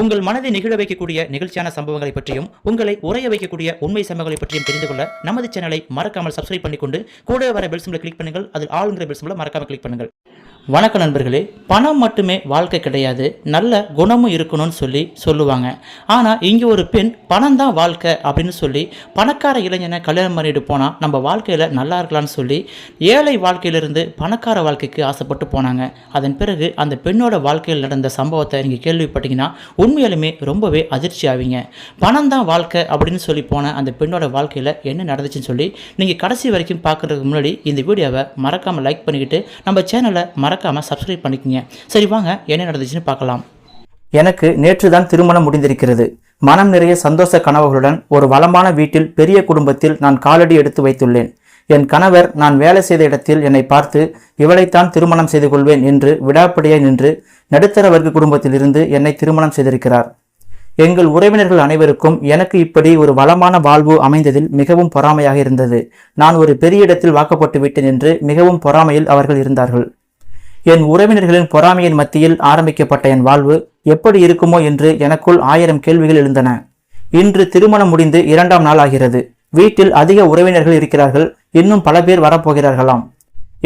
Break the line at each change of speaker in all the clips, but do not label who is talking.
உங்கள் மனதை நிகழ வைக்கக்கூடிய நிகழ்ச்சியான சம்பவங்களை பற்றியும் உங்களை உறைய வைக்கக்கூடிய உண்மை சம்பவங்களை பற்றியும் தெரிந்து கொள்ள நமது சேனலை மறக்காமல் சப்ஸ்கிரைப் பண்ணிக்கொண்டு கூட வர பெல் சிம்பிளை கிளிக் பண்ணுங்கள். அதில் ஆளுங்கிற பெல் சிம்பிளை மறக்காமல் கிளிக் பண்ணுங்கள். வணக்கம் நண்பர்களே. பணம் மட்டுமே வாழ்க்கை கிடையாது. நல்ல குணமும் இருக்கணும்னு சொல்லி சொல்லுவாங்க. ஆனால் இங்கே ஒரு பெண் பணம் தான் வாழ்க்கை அப்படின்னு சொல்லி பணக்கார இளைஞனை கல்யாணம் பண்ணிட்டு போனால் நம்ம வாழ்க்கையில் நல்லா இருக்கலாம்னு சொல்லி ஏழை வாழ்க்கையிலிருந்து பணக்கார வாழ்க்கைக்கு ஆசைப்பட்டு போனாங்க. அதன் பிறகு அந்த பெண்ணோட வாழ்க்கையில் நடந்த சம்பவத்தை நீங்கள் கேள்விப்பட்டீங்கன்னா உண்மையாலுமே ரொம்பவே அதிர்ச்சி ஆவீங்க பணம் தான் வாழ்க்கை அப்படின்னு சொல்லி போன அந்த பெண்ணோட வாழ்க்கையில் என்ன நடந்துச்சுன்னு சொல்லி நீங்கள் கடைசி வரைக்கும் பார்க்குறதுக்கு முன்னாடி இந்த வீடியோவை மறக்காமல் லைக் பண்ணிக்கிட்டு நம்ம சேனலை மறக்காமல் சப்ஸ்கிரைப் பண்ணிக்கோங்க. சரி வாங்க என்ன நடந்துச்சுன்னு பார்க்கலாம். எனக்கு நேற்று தான் திருமணம் முடிந்திருக்கிறது. மனம் நிறைய சந்தோஷ கனவுகளுடன் ஒரு வளமான வீட்டில் பெரிய குடும்பத்தில் நான் காலடி எடுத்து வைத்துள்ளேன். என் கணவர் நான் வேலை செய்த இடத்தில் என்னை பார்த்து இவளைத்தான் திருமணம் செய்து கொள்வேன் என்று விடாப்படியாய் நின்று நடுத்தர வர்க்க குடும்பத்திலிருந்து என்னை திருமணம் செய்திருக்கிறார். எங்கள் உறவினர்கள் அனைவருக்கும் எனக்கு இப்படி ஒரு வளமான வாழ்வு அமைந்ததில் மிகவும் பொறாமையாக இருந்தது. நான் ஒரு பெரிய இடத்தில் வாக்கப்பட்டு விட்டேன் என்று மிகவும் பொறாமையில் அவர்கள் இருந்தார்கள். என் உறவினர்களின் பொறாமையின் மத்தியில் ஆரம்பிக்கப்பட்ட என் வாழ்வு எப்படி இருக்குமோ என்று எனக்குள் ஆயிரம் கேள்விகள் எழுந்தன. இன்று திருமணம் முடிந்து இரண்டாம் நாள் ஆகிறது. வீட்டில் அதிக உறவினர்கள் இருக்கிறார்கள். இன்னும் பல பேர் வரப்போகிறார்களாம்.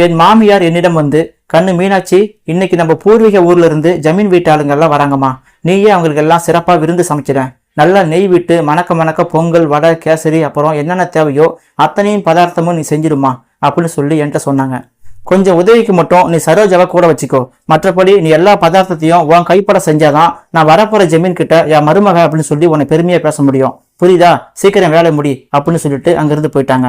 என் மாமியார் என்னிடம் வந்து கண்ணு மீனாட்சி இன்னைக்கு நம்ம பூர்வீக ஊர்ல இருந்து ஜமீன் வீட்டாளுங்கெல்லாம் வராங்கம்மா. நீயே அவங்களுக்கு எல்லாம் சிறப்பா விருந்து சமைச்சிட நல்லா நெய் விட்டு மணக்க மணக்க பொங்கல் வடை கேசரி அப்புறம் என்னென்ன தேவையோ அத்தனையும் பதார்த்தமும் நீ செஞ்சிடுமா அப்படின்னு சொல்லி என்கிட்ட சொன்னாங்க. கொஞ்சம் உதவிக்கு மட்டும் நீ சரோஜாவை கூட வச்சுக்கோ. மற்றபடி நீ எல்லா பதார்த்தத்தையும் உன் கைப்பட செஞ்சாதான் நான் வரப்போற ஜமீன் கிட்ட என் மருமக அப்படின்னு சொல்லி உன்னை பெருமையா பேச முடியும். புரியுதா? சீக்கிரம் வேலை முடி அப்படின்னு சொல்லிட்டு அங்கிருந்து போயிட்டாங்க.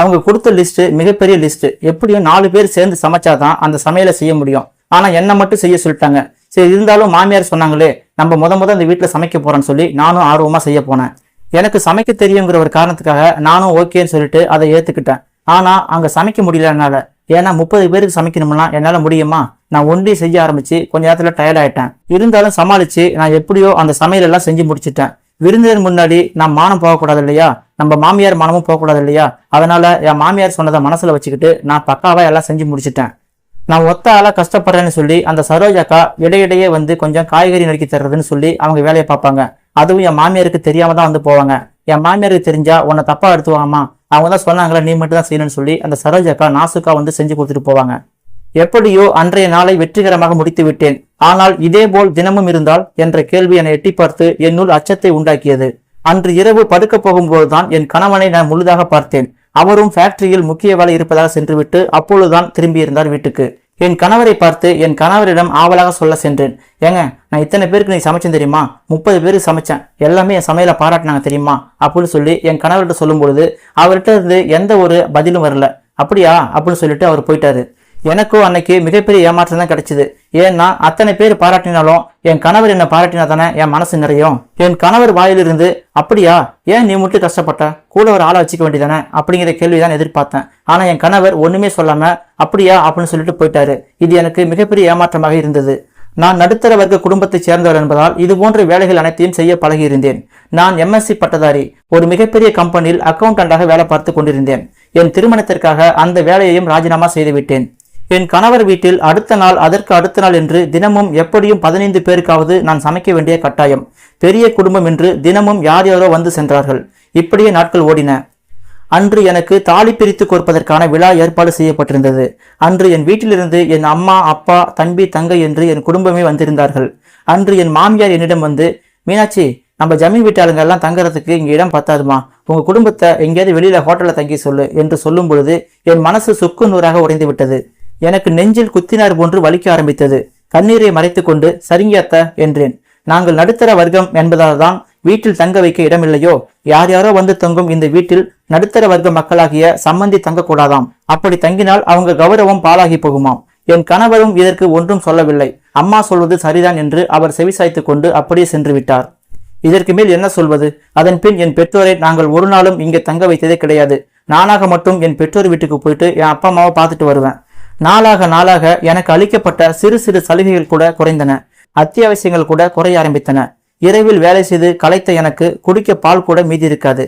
அவங்க கொடுத்த லிஸ்ட்டு மிகப்பெரிய லிஸ்ட்டு எப்படியும் நாலு பேர் சேர்ந்து சமைச்சாதான் அந்த சமையலை செய்ய முடியும். ஆனால் என்னை மட்டும் செய்ய சொல்லிட்டாங்க. சரி இருந்தாலும் மாமியார் சொன்னாங்களே நம்ம முத முத இந்த வீட்டில் சமைக்க போகிறோன்னு சொல்லி நானும் ஆர்வமாக செய்ய போனேன். எனக்கு சமைக்க தெரியுங்கிற ஒரு காரணத்துக்காக நானும் ஓகேன்னு சொல்லிட்டு அதை ஏற்றுக்கிட்டேன் ஆனால் அங்கே சமைக்க முடியல என்னால் ஏன்னா முப்பது பேருக்கு சமைக்கணும்னா என்னால் முடியுமா? நான் ஒன்றி செய்ய ஆரம்பித்து கொஞ்ச நேரத்தில் டயர்ட் ஆகிட்டேன் இருந்தாலும் சமாளித்து நான் எப்படியோ அந்த சமையலெல்லாம் செஞ்சு முடிச்சிட்டேன். விருந்தினர் முன்னாடி நான் மானம் போகக்கூடாது இல்லையா? நம்ம மாமியார் மானமும் போகக்கூடாது இல்லையா? அதனால என் மாமியார் சொன்னதை மனசுல வச்சுக்கிட்டு நான் பக்காவா எல்லாம் செஞ்சு முடிச்சிட்டேன். நான் ஒத்த ஆளா கஷ்டப்படுறேன்னு சொல்லி அந்த சரோஜாக்கா இடையிடையே வந்து கொஞ்சம் காய்கறி நறுக்கி தர்றதுன்னு சொல்லி அவங்க வேலையை பார்ப்பாங்க. அதுவும் என் மாமியாருக்கு தெரியாம தான் வந்து போவாங்க. என் மாமியாருக்கு தெரிஞ்சா உன்னை தப்பா எடுத்துவாங்கம்மா. அவங்க தான் சொன்னாங்களே நீ மட்டும் தான் செய்யணும்னு சொல்லி அந்த சரோஜாக்கா நாசுக்கா வந்து செஞ்சு கொடுத்துட்டு போவாங்க. எப்படியோ அன்றைய நாளை வெற்றிகரமாக முடித்து விட்டேன். ஆனால் இதேபோல் தினமும் இருந்தால் என்ற கேள்வி என எட்டி பார்த்து என்னுள் அச்சத்தை உண்டாக்கியது. அன்று இரவு படுக்க போகும்போதுதான் என் கணவனை நான் முழுதாக பார்த்தேன். அவரும் ஃபேக்டரியில் முக்கிய வேலை இருப்பதாக சென்றுவிட்டு அப்பொழுதுதான் திரும்பியிருந்தார் வீட்டுக்கு. என் கணவரை பார்த்து என் கணவரிடம் ஆவலாக சொல்ல சென்றேன். ஏங்க நான் இத்தனை பேருக்கு நீ சமைச்சேன் தெரியுமா? முப்பது பேருக்கு சமைச்சேன். எல்லாமே என் சமையலை பாராட்டினாங்க தெரியுமா? அப்படின்னு சொல்லி என் கணவர்கிட்ட சொல்லும் பொழுது அவர்கிட்ட இருந்து எந்த ஒரு பதிலும் வரல. அப்படியா? அப்படின்னு சொல்லிட்டு அவர் போயிட்டாரு. எனக்கும் அன்னைக்கு மிகப்பெரிய ஏமாற்றம் தான் கிடைச்சிது. ஏன்னா அத்தனை பேர் பாராட்டினாலும் என் கணவர் என்ன பாராட்டினா தானே என் மனசு நிறையும். என் கணவர் வாயிலிருந்து அப்படியா ஏன் நீ மட்டும் கஷ்டப்பட்ட? கூட ஒரு ஆளை வச்சுக்க வேண்டியதானே? அப்படிங்கிற கேள்விதான் எதிர்பார்த்தேன். ஆனா என் கணவர் ஒண்ணுமே சொல்லாம அப்படியா அப்படின்னு சொல்லிட்டு போயிட்டாரு. இது எனக்கு மிகப்பெரிய ஏமாற்றமாக இருந்தது. நான் நடுத்தர வர்க்க குடும்பத்தைச் சேர்ந்தவர் என்பதால் இது போன்ற வேலைகள் அனைத்தையும் செய்ய பழகியிருந்தேன். நான் எம்எஸ்சி பட்டதாரி ஒரு மிகப்பெரிய கம்பெனியில் அக்கவுண்டண்டாக வேலை பார்த்து கொண்டிருந்தேன். என் திருமணத்திற்காக அந்த வேலையையும் ராஜினாமா செய்துவிட்டேன் என் கணவர் வீட்டில் அடுத்த நாள் அதற்கு அடுத்த நாள் என்று தினமும் எப்படியும் பதினைந்து பேருக்காவது நான் சமைக்க வேண்டிய கட்டாயம். பெரிய குடும்பம் என்று தினமும் யார் யாரோ வந்து சென்றார்கள். இப்படியே நாட்கள் ஓடின. அன்று எனக்கு தாலி பிரித்து கொடுப்பதற்கான விழா ஏற்பாடு செய்யப்பட்டிருந்தது. அன்று என் வீட்டிலிருந்து என் அம்மா அப்பா தம்பி தங்கை என்று என் குடும்பமே வந்திருந்தார்கள். அன்று என் மாமியார் என்னிடம் வந்து மீனாட்சி நம்ம ஜமீன் வீட்டாளுங்க எல்லாம் தங்குறதுக்கு இங்கே இடம் பத்தாதுமா? உங்க குடும்பத்தை எங்கேயாவது வெளியில ஹோட்டலில் தங்கி சொல்லு என்று சொல்லும் பொழுது என் மனசு சுக்கு நூறாக உடைந்து விட்டது. எனக்கு நெஞ்சில் குத்தினார் போன்று வலிக்க ஆரம்பித்தது. கண்ணீரை மறைத்துக்கொண்டு சரிங்க அத்த என்றேன். நாங்கள் நடுத்தர வர்க்கம் என்பதால் தான் வீட்டில் தங்க வைக்க இடமில்லையோ? யார் யாரோ வந்து தங்கும் இந்த வீட்டில் நடுத்தர வர்க்க மக்களாகிய சம்மந்தி தங்கக்கூடாதாம். அப்படி தங்கினால் அவங்க கௌரவம் பாலாகி போகுமாம். என் கணவரும் இதற்கு ஒன்றும் சொல்லவில்லை. அம்மா சொல்வது சரிதான் என்று அவர் செவிசாய்த்து கொண்டு அப்படியே சென்று விட்டார். இதற்கு மேல் என்ன சொல்வது? அதன் பின் என் பெற்றோரை நாங்கள் ஒரு நாளும் இங்கே தங்க வைத்ததே கிடையாது. நானாக மட்டும் என் பெற்றோர் வீட்டுக்கு போயிட்டு என் அப்பா அம்மாவை பார்த்துட்டு வருவேன். நாளாக நாளாக எனக்கு அளிக்கப்பட்ட சிறு சிறு சலுகைகள் கூட குறைந்தன. அத்தியாவசியங்கள் கூட குறைய ஆரம்பித்தன. இரவில் வேலை செய்து களைத்த எனக்கு குடிக்க பால் கூட மீதி இருக்காது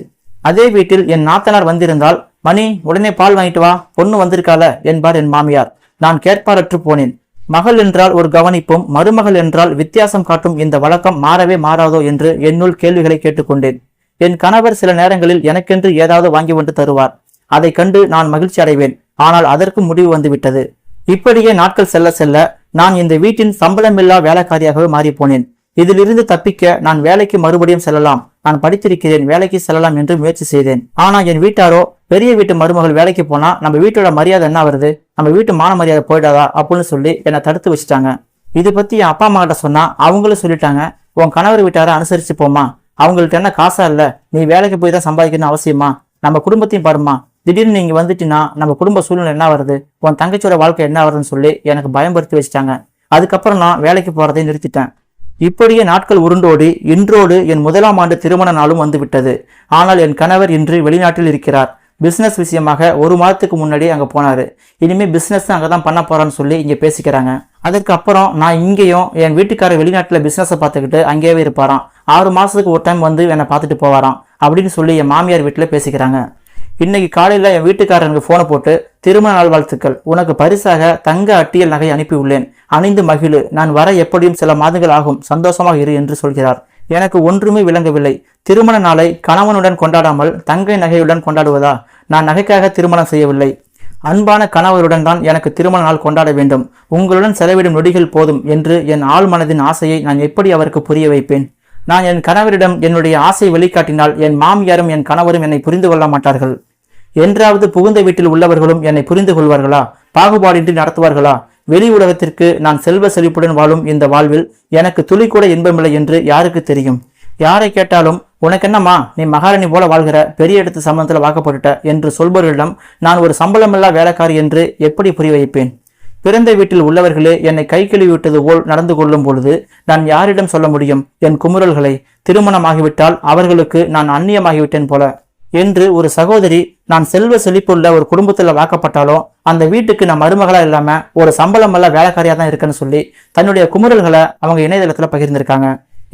அதே வீட்டில் என் நாத்தனார் வந்திருந்தால் மணி உடனே பால் வாங்கிட்டு வா பொண்ணு வந்திருக்கால என்பார் என் மாமியார். நான் கேட்பாரற்று போனேன். மகள் என்றால் ஒரு கவனிப்பும் மருமகள் என்றால் வித்தியாசம் காட்டும் இந்த வழக்கம் மாறவே மாறாதோ என்று என்னுள் கேள்விகளை கேட்டுக்கொண்டேன். என் கணவர் சில நேரங்களில் எனக்கென்று ஏதாவது வாங்கி கொண்டு தருவார். அதை கண்டு நான் மகிழ்ச்சி அடைவேன். ஆனால் அதற்கு முடிவு வந்துவிட்டது. இப்படியே நாட்கள் செல்ல செல்ல நான் இந்த வீட்டின் சம்பளமில்லா வேலைக்காரியாகவே மாறிப்போனேன். இதிலிருந்து தப்பிக்க நான் வேலைக்கு மறுபடியும் செல்லலாம். நான் படித்திருக்கிறேன் வேலைக்கு செல்லலாம் என்று முயற்சி செய்தேன். ஆனா என் வீட்டாரோ பெரிய வீட்டு மருமகள் வேலைக்கு போனா நம்ம வீட்டோட மரியாதை என்ன வருது? நம்ம வீட்டு மான மரியாதை போயிடாதா? அப்படின்னு சொல்லி என்னை தடுத்து வச்சுட்டாங்க. இது பத்தி என் அப்பா அம்மா கிட்ட சொன்னா அவங்களும் சொல்லிட்டாங்க உன் கணவர் வீட்டார அனுசரிச்சு போமா அவங்கள்ட்ட என்ன காசா இல்ல? நீ வேலைக்கு போய் தான் சம்பாதிக்கணும் அவசியமா? நம்ம குடும்பத்தையும் பாருமா திடீர்னு நீங்க வந்துட்டீங்கன்னா நம்ம குடும்ப சூழ்நிலை என்ன வருது உன் தங்கச்சியோட வாழ்க்கை என்ன வருதுன்னு சொல்லி எனக்கு பயம்படுத்தி வச்சுட்டாங்க. அதுக்கப்புறம் நான் வேலைக்கு போறதை நிறுத்திட்டேன். இப்படியே நாட்கள் உருண்டோடி இன்றோடு என் முதலாம் ஆண்டு திருமண நாளும் வந்துவிட்டது. ஆனால் என் கணவர் இன்று வெளிநாட்டில் இருக்கிறார். பிஸ்னஸ் விஷயமாக ஒரு மாதத்துக்கு முன்னாடி அங்கே போனார். இனிமேல் பிஸ்னஸ் அங்கே தான் பண்ண போகிறான்னு சொல்லி இங்கே பேசிக்கிறாங்க. அதுக்கப்புறம் நான் இங்கேயும் என் வீட்டுக்காரர் வெளிநாட்டில் பிஸ்னஸை பார்த்துக்கிட்டு அங்கேயே இருப்பாராம். ஆறு மாதத்துக்கு ஒரு டைம் வந்து என்னை பார்த்துட்டு போவாராம். அப்படின்னு சொல்லி என் மாமியார் வீட்டில் பேசிக்கிறாங்க. இன்னைக்கு காலையில் என் வீட்டுக்காரனுக்கு ஃபோனை போட்டு திருமண நாள் வாழ்த்துக்கள். உனக்கு பரிசாக தங்க அட்டியல் நகை அனுப்பி உள்ளேன். அணிந்து மகிழு. நான் வர எப்படியும் சில மாதங்கள் ஆகும். சந்தோஷமாக இரு என்று சொல்கிறார். எனக்கு ஒன்றுமே விளங்கவில்லை. திருமண நாளை கணவனுடன் கொண்டாடாமல் தங்கை நகையுடன் கொண்டாடுவதா? நான் நகைக்காக திருமணம் செய்யவில்லை. அன்பான கணவருடன் தான் எனக்கு திருமண நாள் கொண்டாட வேண்டும். உங்களுடன் செலவிடும் நொடிகள் போதும் என்று என் ஆள் மனதின் ஆசையை நான் எப்படி அவருக்கு புரிய வைப்பேன்? நான் என் கணவரிடம் என்னுடைய ஆசை வெளிக்காட்டினால் என் மாமியாரும் என் கணவரும் என்னை புரிந்து கொள்ள மாட்டார்கள். என்றாவது புகுந்த வீட்டில் உள்ளவர்களும் என்னை புரிந்து கொள்வார்களா? பாகுபாடின்றி நடத்துவார்களா? வெளி உலகத்திற்கு நான் செல்வ செழிப்புடன் வாழும் இந்த வாழ்வில் எனக்கு துளி கூட இன்பமில்லை என்று யாருக்கு தெரியும்? யாரை கேட்டாலும் உனக்கு என்னம்மா நீ மகாராணி போல வாழ்கிற பெரிய இடத்து சம்பந்தத்தில் வாக்கப்பட்டுட்ட என்று சொல்பவர்களிடம் நான் ஒரு சம்பளமில்லா வேலைக்காரி என்று எப்படி புரிய வைப்பேன்? பிறந்த வீட்டில் உள்ளவர்களே என்னை கை கழுவி விட்டது போல் நடந்து கொள்ளும் பொழுது நான் யாரிடம் சொல்ல முடியும்? என் குமுறல்களை திருமணமாகிவிட்டால் அவர்களுக்கு நான் அந்நியமாகிவிட்டேன் போல. என்று ஒரு சகோதரி நான் செல்வ செழிப்புள்ள ஒரு குடும்பத்தில் வாக்கப்பட்டாலும் அந்த வீட்டுக்கு நான் மருமகளா இல்லாம ஒரு சம்பளம் எல்லாம் வேலைக்காரியா தான் இருக்கேன்னு சொல்லி தன்னுடைய குமுறல்களை அவங்க இணையதளத்துல பகிர்ந்திருக்காங்க.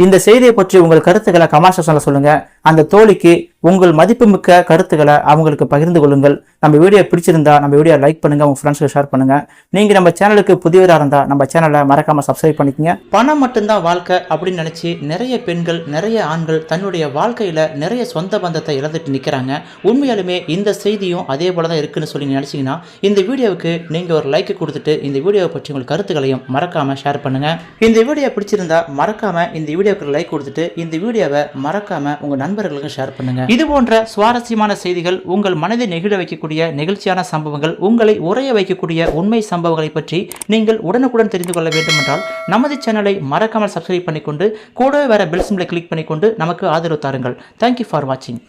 இந்த செய்தியை பற்றி உங்கள் கருத்துக்களை கமெண்ட் செக்ஷன்ல சொல்லுங்க. அந்த தோழிக்கு உங்கள் மதிப்புமிக்க கருத்துக்களை அவங்களுக்கு பகிர்ந்து கொள்ளுங்கள். நம்ம வீடியோ பிடிச்சிருந்தா நம்ம வீடியோ லைக் பண்ணுங்க உங்க ஃப்ரெண்ட்ஸ்க்கு ஷேர் பண்ணுங்க. நீங்க நம்ம சேனலுக்கு புதியவராக இருந்தா நம்ம சேனலை மறக்காம சப்ஸ்கிரைப் பண்ணிக்கங்க. பணம் மட்டும்தான் வாழ்க்கை அப்படின்னு நினைச்சு நிறைய பெண்கள் நிறைய ஆண்கள் தன்னுடைய வாழ்க்கையில நிறைய சொந்த பந்தத்தை இழந்துட்டு நிற்கிறாங்க உண்மையாலுமே இந்த செய்தியும் அதே போல தான் இருக்குன்னு சொல்லி நினைச்சீங்கன்னா இந்த வீடியோவுக்கு நீங்க ஒரு லைக் கொடுத்துட்டு இந்த வீடியோவை பற்றி உங்கள் கருத்துக்களையும் மறக்காம ஷேர் பண்ணுங்க. இந்த வீடியோ பிடிச்சிருந்தா மறக்காம இந்த வீடியோவுக்கு லைக் கொடுத்துட்டு இந்த வீடியோவை மறக்காம உங்க நண்பர்களுக்கு ஷேர் பண்ணுங்க. இது போன்ற சுவாரஸ்யமான செய்திகள் உங்கள் மனதை நெகிழ வைக்கக்கூடிய நெகிழ்ச்சியான சம்பவங்கள் உங்களை உரைய வைக்கக்கூடிய உண்மை சம்பவங்களை பற்றி நீங்கள் உடனுக்குடன் தெரிந்து கொள்ள வேண்டும் என்றால் நமது சேனலை மறக்காமல் சப்ஸ்கிரைப் பண்ணிக்கொண்டு கூடவே வர பெல் சிம்பிளை கிளிக் பண்ணிக்கொண்டு நமக்கு ஆதரவு தாருங்கள். தேங்க்யூ ஃபார் வாட்சிங்